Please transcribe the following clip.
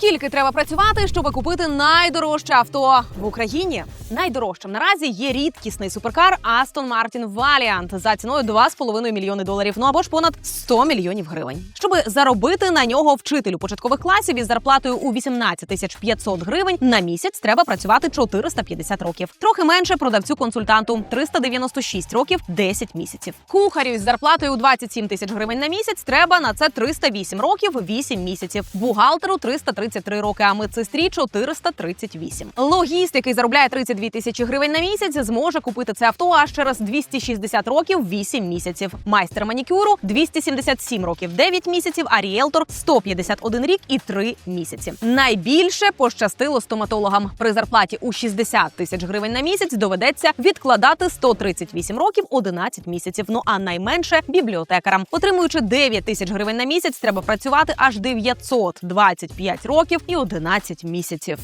Скільки треба працювати, щоб купити найдорожче авто в Україні? Найдорожчим наразі є рідкісний суперкар Aston Martin Valiant за ціною 2,5 мільйони доларів. Ну або ж понад 100 мільйонів гривень. Щоб заробити на нього вчителю початкових класів із зарплатою у 18 тисяч 500 гривень на місяць треба працювати 450 років. Трохи менше продавцю консультанту 396 років 10 місяців. Кухарю із зарплатою у 27 тисяч гривень на місяць треба на це 308 років 8 місяців. Бухгалтеру 333 роки, а медсестрі 438. Логіст, який заробляє 32 тисячі гривень на місяць, зможе купити це авто аж через 260 років 8 місяців. Майстер манікюру 277 років 9 місяців, а ріелтор 151 рік і 3 місяці. Найбільше пощастило стоматологам. При зарплаті у 60 тисяч гривень на місяць доведеться відкладати 138 років 11 місяців. Ну а найменше бібліотекарам. Отримуючи 9 тисяч гривень на місяць, треба працювати аж 925 років і 11 місяців.